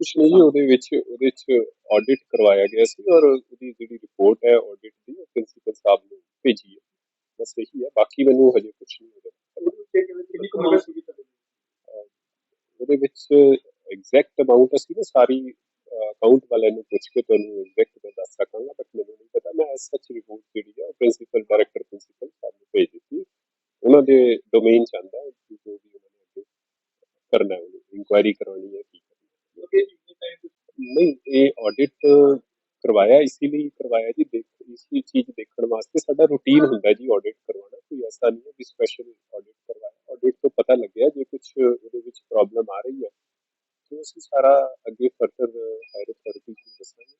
ਕੁਛ ਨਹੀਂ ਜੀ ਉਹਦੇ ਵਿੱਚ ਉਹਦੇ ਵਿੱਚ ਆਡਿਟ ਕਰਵਾਇਆ ਗਿਆ ਸੀ ਔਰ ਉਹਦੀ ਜਿਹੜੀ ਰਿਪੋਰਟ ਹੈ ਆਡਿਟ ਦੀ ਉਹ ਪ੍ਰਿੰਸੀਪਲ ਸਾਹਿਬ ਨੂੰ ਭੇਜੀ ਹੈ। ਬਸ ਇਹੀ ਹੈ ਬਾਕੀ ਮੈਨੂੰ ਹਜੇ ਕੁਛ ਨਹੀਂ ਤੁਹਾਡੀ ਉਹਦੇ ਵਿੱਚ ਐਗਜ਼ੈਕਟ ਅਮਾਉਂਟ ਅਸੀਂ ਨਾ ਸਾਰੀ ਅਕਾਊਂਟ ਵਾਲਿਆਂ ਨੂੰ ਪੁੱਛ ਕੇ ਤੁਹਾਨੂੰ ਐਗਜ਼ੈਕਟ ਮੈਂ ਦੱਸ ਸਕਾਂਗਾ ਬਟ ਮੈਨੂੰ ਨਹੀਂ ਪਤਾ। ਮੈਂ ਸੱਚ ਰਿਪੋਰਟ ਜਿਹੜੀ ਹੈ ਪ੍ਰਿੰਸੀਪਲ ਡਾਇਰੈਕਟਰ ਪ੍ਰਿੰਸੀਪਲ ਸਾਹਿਬ ਨੂੰ ਭੇਜ ਦਿੱਤੀ ਉਹਨਾਂ ਦੇ ਡੋਮੇਨ ਚ ਆਂਦਾ ਜੋ ਵੀ ਉਹਨਾਂ ਨੇ ਕਰਨਾ ਹੈ ਇਨਕੁਆਇਰੀ ਕਰਾਉਣੀ ਹੈ ਕੀ ਕਰਨਾ ਕਿਉਂਕਿ ਇੰਨੇ ਟਾਈਮ ਹੈ। ਨਹੀਂ ਇਹ ਆਡਿਟ ਕਰਵਾਇਆ ਇਸੇ ਲਈ ਕਰਵਾਇਆ ਜੀ ਦੇਖ ਇਸੀ ਚੀਜ਼ ਦੇਖਣ ਵਾਸਤੇ ਸਾਡਾ ਰੂਟੀਨ ਹੁੰਦਾ ਜੀ ਆਡਿਟ ਕਰਵਾਉਣਾ ਕੋਈ ਐਸਾ ਨਹੀਂ ਹੈ ਕਿ ਸਪੈਸ਼ਲ ਆਡਿਟ ਕਰਵਾਇਆ। ਆਡਿਟ ਤੋਂ ਪਤਾ ਲੱਗਿਆ ਜੇ ਕੁਝ ਉਹਦੇ ਵਿੱਚ ਪ੍ਰੋਬਲਮ ਆ ਰਹੀ ਹੈ ਤੇ ਅਸੀਂ ਸਾਰਾ ਅੱਗੇ ਫਰਦਰ ਹਾਇਰ ਅਥਾਰਟੀ ਨੂੰ ਦੱਸਾਂਗੇ।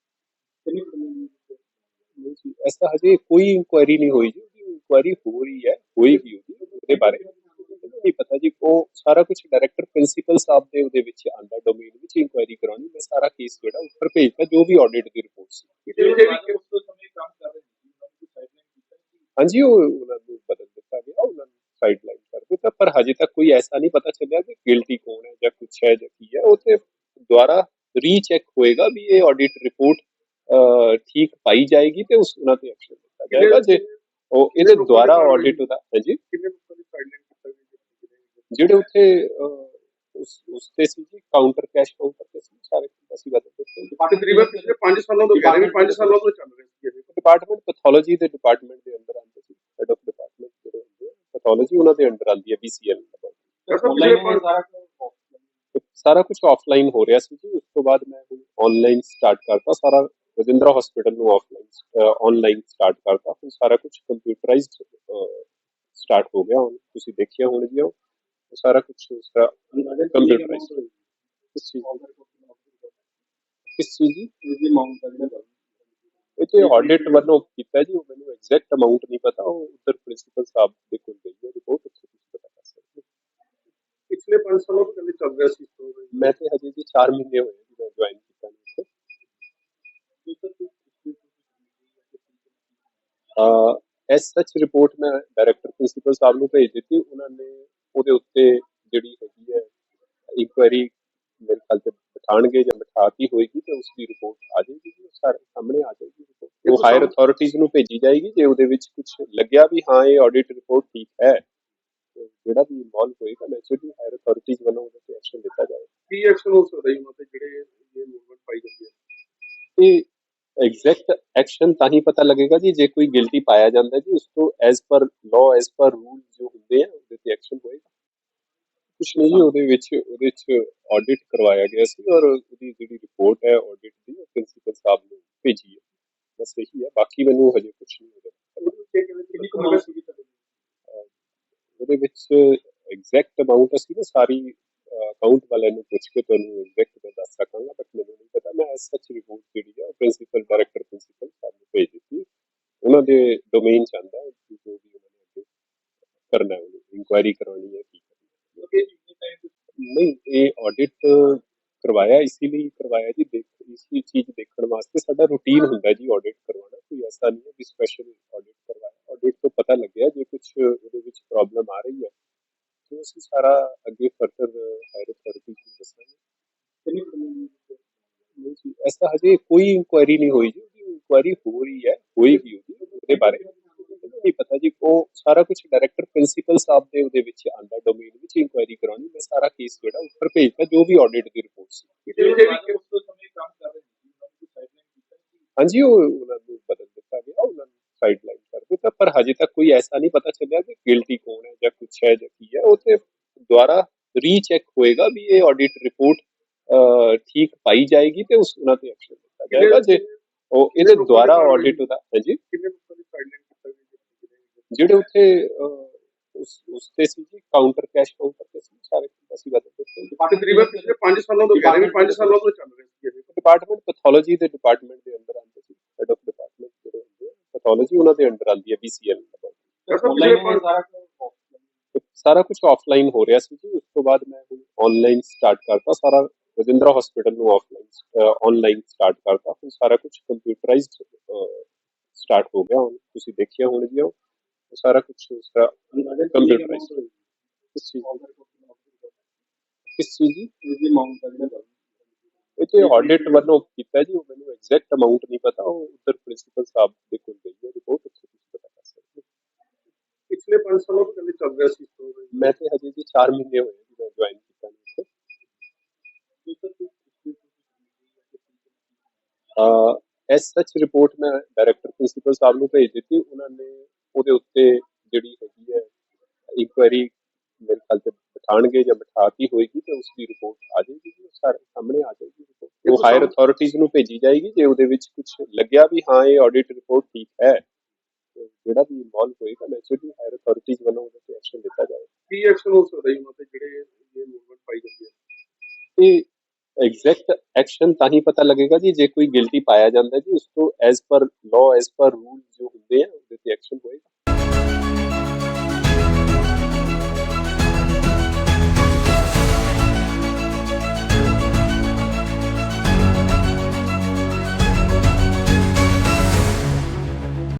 ਐਸਾ ਹਜੇ ਕੋਈ ਇਨਕੁਆਇਰੀ ਨਹੀਂ ਹੋਈ ਜੀ ਇਨਕੁਆਇਰੀ ਹੋ ਰਹੀ ਹੈ ਹੋਏਗੀ ਉਹਦੇ ਬਾਰੇ। ਪਤਾ ਜੀ ਉਹ ਸਾਰਾ ਕੁਝ ਡਾਇਰੈਕਟਰ ਪ੍ਰਿੰਸੀਪਲ ਸਾਹਿਬ ਦੇ ਉਹਦੇ ਵਿੱਚ ਆਂਦਾ ਡੋਮੇਨ ਵਿੱਚ ਇਨਕੁਆਇਰੀ ਕਰਾਉਣੀ ਮੈਂ ਸਾਰਾ ਕੇਸ ਜਿਹੜਾ ਉੱਪਰ ਭੇਜਦਾ ਜੋ ਵੀ ਆਡਿਟ ਦੀ ਰਿਪੋਰਟ ਸੀ। ਕਿਤੇ ਵੀ ਉਸ ਤੋਂ ਸਮੇਂ ਕੰਮ ਕਰ ਰਹੇ ਹਾਂਜੀ ਉਹ ਉਹਨਾਂ ਨੂੰ ਬਦਲ ਦਿੱਤਾ ਗਿਆ ਉਹਨਾਂ ਨੂੰ ਸਾਈਡਲਾਈਨ ਕਰ ਦਿੱਤਾ ਪਰ ਹਜੇ ਤੱਕ ਕੋਈ ਐਸਾ ਨਹੀਂ ਪਤਾ ਚੱਲਿਆ ਕਿ ਗਿਲਟੀ ਕੌਣ ਹੈ ਜਾਂ ਕੁਛ ਹੈ ਜਾਂ ਕੀ ਹੈ। ਉਹ ਤੇ ਦੁਆਰਾ ਰੀਚੈਕ ਹੋਏਗਾ ਵੀ ਇਹ ਆਡਿਟ ਰਿਪੋਰਟ ਠੀਕ ਪਾਈ ਜਾਏਗੀ ਤੇ ਉਸ ਉਹਨਾਂ ਤੇ ਐਕਸ਼ਨ ਲਿੱਤਾ ਜਾਏਗਾ। ਜੇ ਉਹ ਇਹਦੇ ਦੁਆਰਾ ਆਡਿਟ ਉਹਦਾ ਹਾਂਜੀ। ਕਿੰਨੇ ਲੋਕਾਂ ਦੀ ਸਾਈਡਲਾਈਨ ਜਿਹੜੇ ਉੱਥੇ ਉਸ ਉਸ ਤੇ ਸੀ ਜੀ ਕਾਊਂਟਰ ਕੈਸ਼ ਕਾਊਂਟਰ ਤੇ ਸੀ ਸਾਰੇ ਅਸੀਂ ਬਦਲ ਦਿੱਤੇ ਤਕਰੀਬਨ ਪਿਛਲੇ 5 ਸਾਲਾਂ ਤੋਂ ਕਹਿ ਰਹੇ ਵੀ 5 ਸਾਲਾਂ ਤੋਂ ਚੱਲ ਰਿਹਾ ਸੀ ਡਿਪਾਰਟਮੈਂਟ ਪੈਥੋਲੋਜੀ ਦੇ ਡਿਪਾਰਟਮੈਂਟ ਦੇ ਅੰਦਰ ਆਉਂਦੇ ਸੀ ਹੈਡ ਆਫ ਡਿਪਾਰਟਮੈਂਟ ਜਿਹੜੇ ਹੁੰਦੇ ਪੈਥੋਲੋਜੀ ਉਹਨਾਂ ਦੇ ਅੰਦਰ ਆਉਂਦੀ ਹੈ ਬੀਸੀਐਲ ਸਾਰਾ ਕੁਝ ਆਫਲਾਈਨ ਹੋ ਰਿਹਾ ਸੀ ਜੀ ਉਸ ਤੋਂ ਬਾਅਦ ਮੈਂ ਆਨਲਾਈਨ ਸਟਾਰਟ ਕਰਤਾ ਸਾਰਾ ਰਜਿੰਦਰਾ ਹਸਪੀਟਲ ਨੂੰ ਆਫਲਾਈਨ ਆਨਲਾਈਨ ਸਟਾਰਟ ਕਰਤਾ ਹੁਣ ਸਾਰਾ ਕੁਝ ਕੰਪਿਊਟਰਾਈਜ਼ਡ ਸਟਾਰਟ ਹੋ ਗਿਆ ਹੁਣ। ਤੁਸੀਂ ਦੇਖਿਆ ਹੁਣ ਜੀ ਉਹ ਸਾਰਾ ਕੁਝ ਉਸਦਾ ਕੰਪਿਊਟਰਾਈਜ਼ਡ ਕਿਸ ਚੀਜ਼ ਕਿਸ ਚੀਜ਼ ਦੀ ਇਹਦੀ ਮਾਉਂਟ ਦਾ ਜਿਹੜਾ ਇਹ ਤੇ ਆਡਿਟ ਵੱਲੋਂ ਕੀਤਾ ਜੀ ਉਹ ਮੈਨੂੰ ਐਗਜ਼ੈਕਟ ਅਮਾਉਂਟ ਨਹੀਂ ਪਤਾ ਉਹ ਉਧਰ ਪ੍ਰਿੰਸੀਪਲ ਸਾਹਿਬ ਦੇ ਕੋਲ ਗਈ ਹੈ ਰਿਪੋਰਟ ਉੱਥੇ ਤੁਸੀਂ ਪਤਾ ਕਰ ਸਕਦੇ ਹੋ। ਪਿਛਲੇ 5 ਸਾਲਾਂ ਤੋਂ ਕਹਿੰਦੇ ਚੱਲ ਰਿਹਾ ਸੀ store ਇਹ। ਮੈਂ ਤੇ ਹਜੇ ਜੀ 4 ਮਹੀਨੇ ਹੋਏ ਜੀ ਮੈਂ ਜੁਆਇਨ ਕੀਤਾ ਨਹੀਂ ਇੱਥੇ ਐਸ ਸੱਚ ਰਿਪੋਰਟ ਮੈਂ ਡਾਇਰੈਕਟਰ ਪ੍ਰਿੰਸੀਪਲ ਸਾਹਿਬ ਨੂੰ ਭੇਜ ਦਿੱਤੀ ਉਹਨਾਂ ਨੇ ਉਹਦੇ ਉੱਤੇ ਜਿਹੜੀ ਹੈਗੀ ਹੈ ਇਨਕੁਆਇਰੀ ਮੇਰੇ ਖਿਆਲ ਤੇ ਬਿਠਾਣਗੇ ਜਾਂ ਬਿਠਾਤੀ ਹੋਏਗੀ ਤੇ ਉਸ ਦੀ ਰਿਪੋਰਟ ਆ ਜਾਏਗੀ ਜੀ ਉਹ ਸਾਰੇ ਸਾਹਮਣੇ ਆ ਜਾਏਗੀ। ਉਹ ਹਾਇਰ ਅਥਾਰਟੀਜ਼ ਨੂੰ ਭੇਜੀ ਜਾਏਗੀ ਜੇ ਉਹਦੇ ਵਿੱਚ ਕੁਝ ਲੱਗਿਆ ਵੀ ਹਾਂ ਇਹ ਆਡਿਟ ਰਿਪੋਰਟ ਠੀਕ ਹੈ। ਜਿਹੜਾ ਵੀ ਇਨਵੋਲਵ ਹੋਏਗਾ ਨੈਚੁਰਲੀ ਹਾਇਰ ਅਥਾਰਟੀਜ਼ ਵੱਲੋਂ ਉਹਦੇ ਤੇ ਐਕਸ਼ਨ ਲਿੱਤਾ ਜਾਏਗਾ। ਕੀ ਐਕਸ਼ਨ ਹੋ ਸਕਦਾ ਜੀ ਤੇ ਜਿਹੜੇ ਇਹ ਮੂਵਮੈਂਟ ਪਾਈ ਜਾਂਦੀ ਹੈ? ਇਹ ਐਗਜ਼ੈਕਟ ਐਕਸ਼ਨ ਤਾਂ ਹੀ ਪਤਾ ਲੱਗੇਗਾ ਜੀ ਜੇ ਕੋਈ ਗਿਲਟੀ ਪਾਇਆ ਜਾਂਦਾ ਜੀ ਉਸ ਤੋਂ as per law as per rule ਜੋ ਹੁੰਦੇ ਆ ਉਹਦੇ ਤੇ ਐਕਸ਼ਨ ਹੋਏਗਾ। ਕੁਛ ਨਹੀਂ ਜੀ ਉਹਦੇ ਵਿੱਚ ਉਹਦੇ ਵਿੱਚ ਆਡਿਟ ਕਰਵਾਇਆ ਗਿਆ ਸੀ ਔਰ ਉਹਦੀ ਜਿਹੜੀ ਰਿਪੋਰਟ ਹੈ ਆਡਿਟ ਦੀ ਉਹ ਪ੍ਰਿੰਸੀਪਲ ਸਾਹਿਬ ਨੂੰ ਭੇਜੀ ਹੈ। ਬਸ ਇਹੀ ਹੈ ਬਾਕੀ ਮੈਨੂੰ ਹਜੇ ਕੁਛ ਨਹੀਂ ਤੁਹਾਡੀ? ਉਹਦੇ ਵਿੱਚ ਐਗਜ਼ੈਕਟ ਅਮਾਉਂਟ ਅਸੀਂ ਨਾ ਸਾਰੀ ਅਕਾਊਂਟ ਵਾਲਿਆਂ ਨੂੰ ਪੁੱਛ ਕੇ ਤੁਹਾਨੂੰ ਐਗਜ਼ੈਕਟ ਮੈਂ ਦੱਸ ਸਕਾਂਗਾ ਬਟ ਮੈਨੂੰ ਨਹੀਂ ਪਤਾ। ਮੈਂ ਸੱਚ ਰਿਪੋਰਟ ਜਿਹੜੀ ਹੈ ਪ੍ਰਿੰਸੀਪਲ ਡਾਇਰੈਕਟਰ ਪ੍ਰਿੰਸੀਪਲ ਸਾਹਿਬ ਨੂੰ ਭੇਜ ਦਿੱਤੀ ਉਹਨਾਂ ਦੇ ਡੋਮੇਨ ਚ ਆਂਦਾ ਜੋ ਵੀ ਉਹਨਾਂ ਨੇ ਅੱਗੇ ਕਰਨਾ ਹੈ ਇਨਕੁਆਇਰੀ ਕਰਾਉਣੀ ਹੈ ਕੀ ਕਰਨਾ ਕਿਉਂਕਿ ਇੰਨੇ ਟਾਈਮ ਹੈ। ਨਹੀਂ ਇਹ ਆਡਿਟ ਕਰਵਾਇਆ ਇਸੇ ਲਈ ਕਰਵਾਇਆ ਜੀ ਦੇਖ ਇਸੀ ਚੀਜ਼ ਦੇਖਣ ਵਾਸਤੇ ਸਾਡਾ ਰੂਟੀਨ ਹੁੰਦਾ ਜੀ ਆਡਿਟ ਕਰਵਾਉਣਾ ਕੋਈ ਐਸਾ ਨਹੀਂ ਹੈ ਕਿ ਸਪੈਸ਼ਲ ਆਡਿਟ ਕਰਵਾਇਆ। ਆਡਿਟ ਤੋਂ ਪਤਾ ਲੱਗਿਆ ਜੇ ਕੁਝ ਉਹਦੇ ਵਿੱਚ ਪ੍ਰੋਬਲਮ ਆ ਰਹੀ ਹੈ ਤੇ ਅਸੀਂ ਸਾਰਾ ਅੱਗੇ ਫਰਦਰ ਹਾਇਰ ਅਥਾਰਟੀ ਨੂੰ ਦੱਸਾਂਗੇ। ਐਸਾ ਹਜੇ ਕੋਈ ਇਨਕੁਆਇਰੀ ਨਹੀਂ ਹੋਈ ਜੀ ਇਨਕੁਆਇਰੀ ਹੋ ਰਹੀ ਹੈ ਹੋਏਗੀ ਉਹਦੀ ਉਹਦੇ ਬਾਰੇ। ਨਹੀਂ ਪਤਾ ਜੀ ਉਹ ਸਾਰਾ ਕੁਝ ਡਾਇਰੈਕਟਰ ਪ੍ਰਿੰਸੀਪਲ ਸਾਹਿਬ ਦੇ ਉਹਦੇ ਵਿੱਚ ਆਂਦਾ ਡੋਮੇਨ ਵਿੱਚ ਇਨਕੁਆਇਰੀ ਕਰਾਉਣੀ ਮੈਂ ਸਾਰਾ ਕੇਸ ਜਿਹੜਾ ਉੱਪਰ ਭੇਜਦਾ ਜੋ ਵੀ ਆਡਿਟ ਦੀ ਰਿਪੋਰਟ ਸੀ। ਕਿਤੇ ਵੀ ਉਸ ਤੋਂ ਸਮੇਂ ਕੰਮ ਕਰ ਰਹੇ ਹਾਂਜੀ ਉਹ ਉਹਨਾਂ ਨੂੰ ਬਦਲ ਦਿੱਤਾ ਗਿਆ ਉਹਨਾਂ ਨੂੰ ਸਾਈਡਲਾਈਨ ਕਰ ਦਿੱਤਾ। ਪਰ ਹਜੇ ਤੱਕ ਕੋਈ ਐਸਾ ਨਹੀਂ ਪਤਾ ਚੱਲਿਆ ਕਿ ਗਿਲਟੀ ਕੌਣ ਹੈ ਜਾਂ ਕੁਛ ਹੈ ਜਾਂ ਕੀ ਹੈ। ਉਹ ਤੇ ਦੁਆਰਾ ਰੀਚੈਕ ਹੋਏਗਾ ਵੀ ਇਹ ਆਡਿਟ ਰਿਪੋਰਟ ਠੀਕ ਪਾਈ ਜਾਏਗੀ ਤੇ ਉਸ ਉਹਨਾਂ ਤੇ ਐਕਸ਼ਨ ਲਿੱਤਾ ਜਾਏਗਾ। ਜੇ ਉਹ ਇਹਦੇ ਦੁਆਰਾ ਆਡਿਟ ਉਹਦਾ ਹਾਂਜੀ? ਕਿੰਨੇ ਲੋਕਾਂ ਦੀ ਸਾਈਡਲਾਈਨ ਜਿਹੜੇ ਉੱਥੇ ਉਸ ਉਸ ਤੇ ਸੀ ਜੀ ਕਾਊਂਟਰ ਕੈਸ਼ ਕਾਊਂਟਰ ਤੇ ਸੀ ਸਾਰੇ ਅਸੀਂ ਬਦਲ ਦਿੱਤੇ ਜੀ ਤਕਰੀਬਨ ਪਿਛਲੇ 5 ਸਾਲਾਂ ਤੋਂ ਕਹਿ ਰਹੇ ਵੀ 5 ਸਾਲਾਂ ਤੋਂ ਚੱਲ ਰਿਹਾ ਸੀ ਡਿਪਾਰਟਮੈਂਟ ਪੈਥੋਲੋਜੀ ਦੇ ਡਿਪਾਰਟਮੈਂਟ ਦੇ ਅੰਦਰ ਆਉਂਦੇ ਸੀ ਹੈਡ ਆਫ ਡਿਪਾਰਟਮੈਂਟ ਜਿਹੜੇ ਹੁੰਦੇ ਪੈਥੋਲੋਜੀ ਉਹਨਾਂ ਦੇ ਅੰਦਰ ਆਉਂਦੀ ਹੈ ਬੀਸੀਐਲ ਸਾਰਾ ਕੁਝ ਆਫਲਾਈਨ ਹੋ ਰਿਹਾ ਸੀ ਜੀ ਉਸ ਤੋਂ ਬਾਅਦ ਮੈਂ ਆਨਲਾਈਨ ਸਟਾਰਟ ਕਰਤਾ ਸਾਰਾ ਰਜਿੰਦਰਾ ਹਸਪੀਟਲ ਨੂੰ ਆਫਲਾਈਨ ਆਨਲਾਈਨ ਸਟਾਰਟ ਕਰਤਾ। ਹੁਣ ਸਾਰਾ ਕੁਝ ਕੰਪਿਊਟਰਾਈਜ਼ਡ ਸਟਾਰਟ ਹੋ ਗਿਆ। ਹੁਣ ਤੁਸੀਂ ਦੇਖਿਆ ਹੁਣ ਜੀ ਉਹ ਸਾਰਾ ਕੁਝ ਉਸਦਾ ਕੰਪਿਊਟਰਾਈਜ਼ਡ ਕਿਸ ਚੀਜ਼ ਕਿਸ ਚੀਜ਼ ਦੀ ਇਹਦੀ ਮਾਉਂਟ ਦਾ ਜਿਹੜਾ ਇਹ ਤੇ ਆਡਿਟ ਵੱਲੋਂ ਕੀਤਾ ਜੀ ਉਹ ਮੈਨੂੰ ਐਗਜ਼ੈਕਟ ਅਮਾਉਂਟ ਨਹੀਂ ਪਤਾ ਉਹ ਉਧਰ ਪ੍ਰਿੰਸੀਪਲ ਸਾਹਿਬ ਦੇ ਕੋਲ ਗਈ ਹੈ ਰਿਪੋਰਟ ਉੱਥੇ ਤੁਸੀਂ ਪਤਾ ਕਰ ਸਕਦੇ ਹੋ। ਪਿਛਲੇ 5 ਸਾਲਾਂ ਤੋਂ ਕਹਿੰਦੇ ਚੱਲ ਰਿਹਾ ਸੀ store ਇਹ। ਮੈਂ ਤੇ ਹਜੇ ਜੀ 4 ਮਹੀਨੇ ਹੋਏ ਜੀ ਮੈਂ ਜੁਆਇਨ ਕੀਤਾ ਨਹੀਂ ਇੱਥੇ ਐਸ ਸੱਚ ਰਿਪੋਰਟ ਮੈਂ ਡਾਇਰੈਕਟਰ ਪ੍ਰਿੰਸੀਪਲ ਸਾਹਿਬ ਨੂੰ ਭੇਜ ਦਿੱਤੀ ਉਹਨਾਂ ਨੇ ਉਹਦੇ ਉੱਤੇ ਜਿਹੜੀ ਹੈਗੀ ਹੈ ਇਨਕੁਆਇਰੀ ਮੇਰੇ ਖਿਆਲ ਤੇ ਬਿਠਾਣਗੇ ਜਾਂ ਬਿਠਾਤੀ ਹੋਏਗੀ ਤੇ ਉਸ ਦੀ ਰਿਪੋਰਟ ਆ ਜਾਏਗੀ ਜੀ ਸਾਰੇ ਸਾਹਮਣੇ ਆ ਜਾਏਗੀ। ਉਹ ਹਾਇਰ ਅਥਾਰਟੀਜ਼ ਨੂੰ ਭੇਜੀ ਜਾਏਗੀ ਜੇ ਉਹਦੇ ਵਿੱਚ ਕੁਝ ਲੱਗਿਆ ਵੀ ਹਾਂ ਇਹ ਆਡਿਟ ਰਿਪੋਰਟ ਠੀਕ ਹੈ। ਜਿਹੜਾ ਵੀ ਇਨਵੋਲਵ ਹੋਏਗਾ ਨੈਚੁਰਲੀ ਹਾਇਰ ਅਥਾਰਟੀਜ਼ ਵੱਲੋਂ ਉਹਦੇ ਤੇ ਐਕਸ਼ਨ ਲਿੱਤਾ ਜਾਏਗਾ। ਕੀ ਐਕਸ਼ਨ ਹੋ ਸਕਦਾ ਜੀ ਤੇ ਜਿਹੜੇ ਇਹ ਮੂਵਮੈਂਟ ਪਾਈ ਜਾਂਦੀ ਹੈ? ਇਹ ਐਗਜ਼ੈਕਟ ਐਕਸ਼ਨ ਤਾਂ ਹੀ ਪਤਾ ਲੱਗੇਗਾ ਜੀ ਜੇ ਕੋਈ ਗਿਲਟੀ ਪਾਇਆ ਜਾਂਦਾ ਜੀ ਉਸ ਤੋਂ as per law as per rule ਜੋ ਹੁੰਦੇ ਆ ਉਹਦੇ ਤੇ ਐਕਸ਼ਨ ਹੋਏਗਾ। thank you